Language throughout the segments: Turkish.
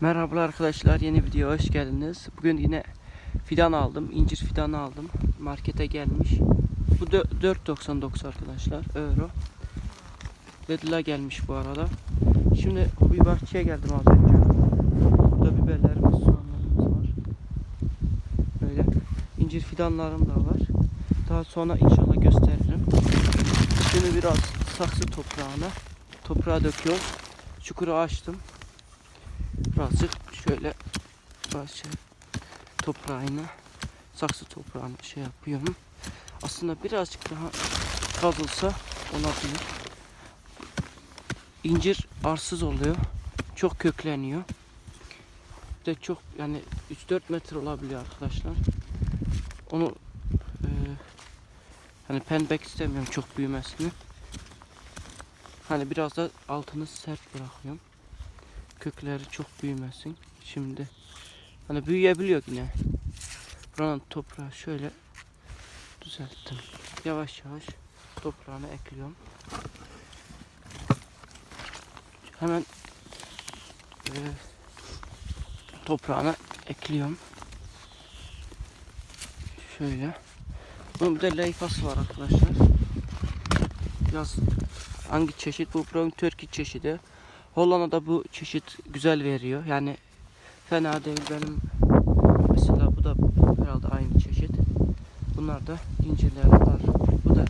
Merhaba arkadaşlar yeni video hoş geldiniz. Bugün yine fidan aldım. incir fidanı aldım. Markete gelmiş. Bu dö- 4.99 arkadaşlar euro. Lidl'a gelmiş bu arada. Şimdi hobi bahçeye geldim az önce. Burada biberlerimiz, soğanlarımız var. Böyle incir fidanlarım da var. Daha sonra inşallah gösteririm. Şimdi biraz saksı toprağına toprağa döküyoruz. Çukuru açtım. Birazcık şöyle bahçe toprağına saksı toprağını şey yapıyorum. Aslında birazcık daha kazılsa olabilir. İncir arsız oluyor. Çok kökleniyor. De çok yani 3-4 metre olabiliyor arkadaşlar. Onu e, hani penbek istemiyorum çok büyümesini. Hani biraz da altını sert bırakıyorum kökleri çok büyümesin. Şimdi hani büyüyebiliyor yine. Buranın toprağı şöyle düzelttim. Yavaş yavaş toprağını ekliyorum. Hemen e, toprağına ekliyorum. Şöyle. Bunun bir de leyfası var arkadaşlar. Yaz hangi çeşit? Bu Brown Turkey çeşidi. Hollanda'da bu çeşit güzel veriyor. Yani fena değil benim mesela bu da herhalde aynı çeşit. Bunlar da incirler var. Bu da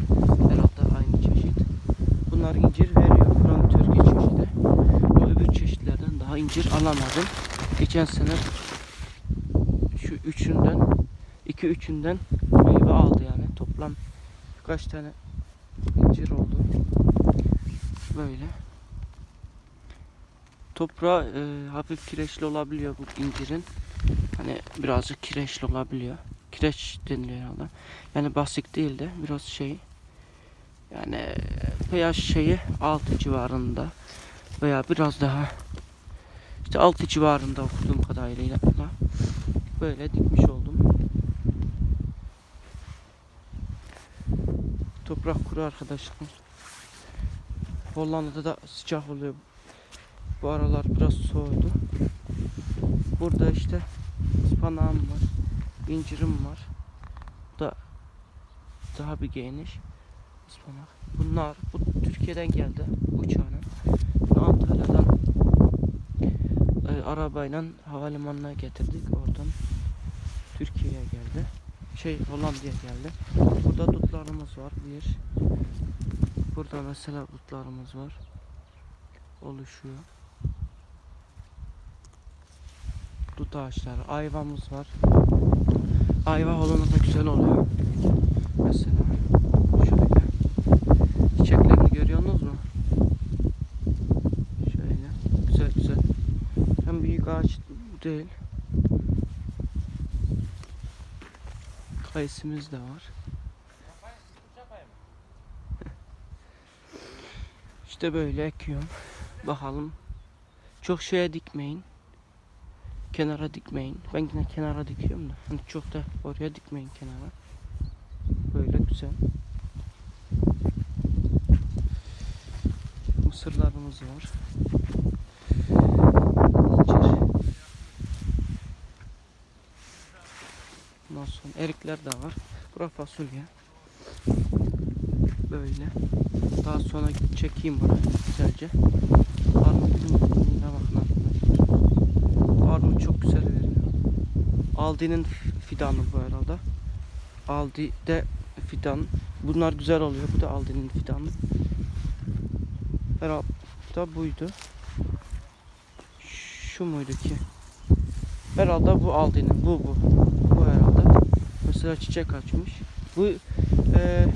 herhalde aynı çeşit. Bunlar incir veriyor. Frank Türkiye çeşidi. Ama öbür çeşitlerden daha incir alamadım. Geçen sene şu üçünden iki üçünden meyve aldı yani. Toplam kaç tane incir oldu. Böyle. Toprağı e, hafif kireçli olabiliyor bu incirin. Hani birazcık kireçli olabiliyor. Kireç deniliyor herhalde. Yani basit değil de biraz şey yani e, pH şeyi 6 civarında veya biraz daha işte 6 civarında okuduğum kadarıyla böyle dikmiş oldum. Toprak kuru arkadaşlar. Hollanda'da da sıcak oluyor bu aralar biraz soğudu. Burada işte ıspanağım var. incirim var. Bu da daha bir geniş ıspanak. Bunlar bu Türkiye'den geldi uçağına. Antalya'dan e, arabayla havalimanına getirdik. Oradan Türkiye'ye geldi. Şey Hollanda'ya geldi. Burada dutlarımız var. Bir. Burada mesela dutlarımız var. Oluşuyor. Dut ağaçları, ayvamız var. Ayva Hollanda'da güzel oluyor. Mesela şöyle. Çiçeklerini görüyorsunuz mu? Şöyle. Güzel güzel. Hem büyük ağaç değil. Kayısımız da var. İşte böyle ekiyorum. Bakalım. Çok şeye dikmeyin kenara dikmeyin. Ben yine kenara dikiyorum da. Hani çok da oraya dikmeyin kenara. Böyle güzel. Mısırlarımız var. İncir. Ondan sonra erikler de var. Bura fasulye. Böyle. Daha sonra çekeyim bunu güzelce. Armutun bakın Armut çok güzel veriyor. Aldi'nin fidanı bu herhalde. Aldi'de fidan. Bunlar güzel oluyor. Bu da Aldi'nin fidanı. Herhalde buydu. Şu muydu ki? Herhalde bu Aldi'nin. Bu bu. Bu herhalde. Mesela çiçek açmış. Bu e,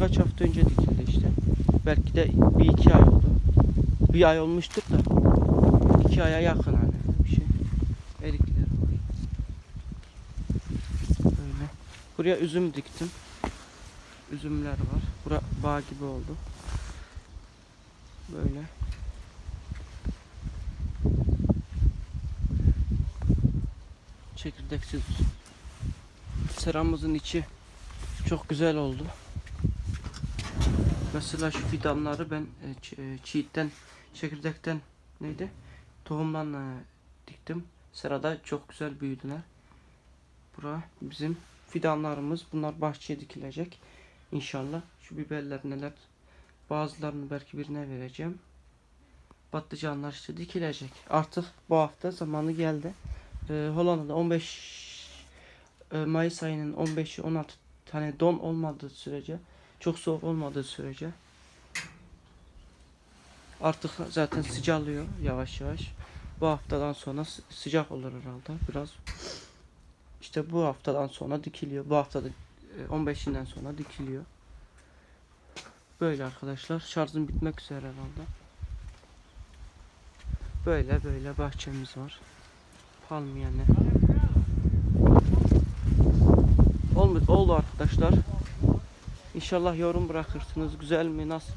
kaç hafta önce dikildi işte. Belki de bir iki ay oldu. Bir ay olmuştur da. iki aya yakın hani bir şey. Erikler var. Böyle. Buraya üzüm diktim. Üzümler var. Bura bağ gibi oldu. Böyle. Çekirdeksiz. Seramızın içi çok güzel oldu. Mesela şu fidanları ben e, e, çiğitten, çekirdekten neydi? Tohumdan e, diktim. Sırada çok güzel büyüdüler. Bura bizim fidanlarımız. Bunlar bahçeye dikilecek. İnşallah. Şu biberler neler. Bazılarını belki birine vereceğim. Patlıcanlar işte dikilecek. Artık bu hafta zamanı geldi. Ee, Hollanda'da 15 e, Mayıs ayının 15'i 16 tane don olmadığı sürece çok soğuk olmadığı sürece artık zaten sıcalıyor yavaş yavaş. Bu haftadan sonra sı- sıcak olur herhalde biraz. İşte bu haftadan sonra dikiliyor. Bu haftada e, 15'inden sonra dikiliyor. Böyle arkadaşlar. Şarjım bitmek üzere herhalde. Böyle böyle bahçemiz var. Palmiyene. Oldu, oldu arkadaşlar. İnşallah yorum bırakırsınız. Güzel mi? Nasıl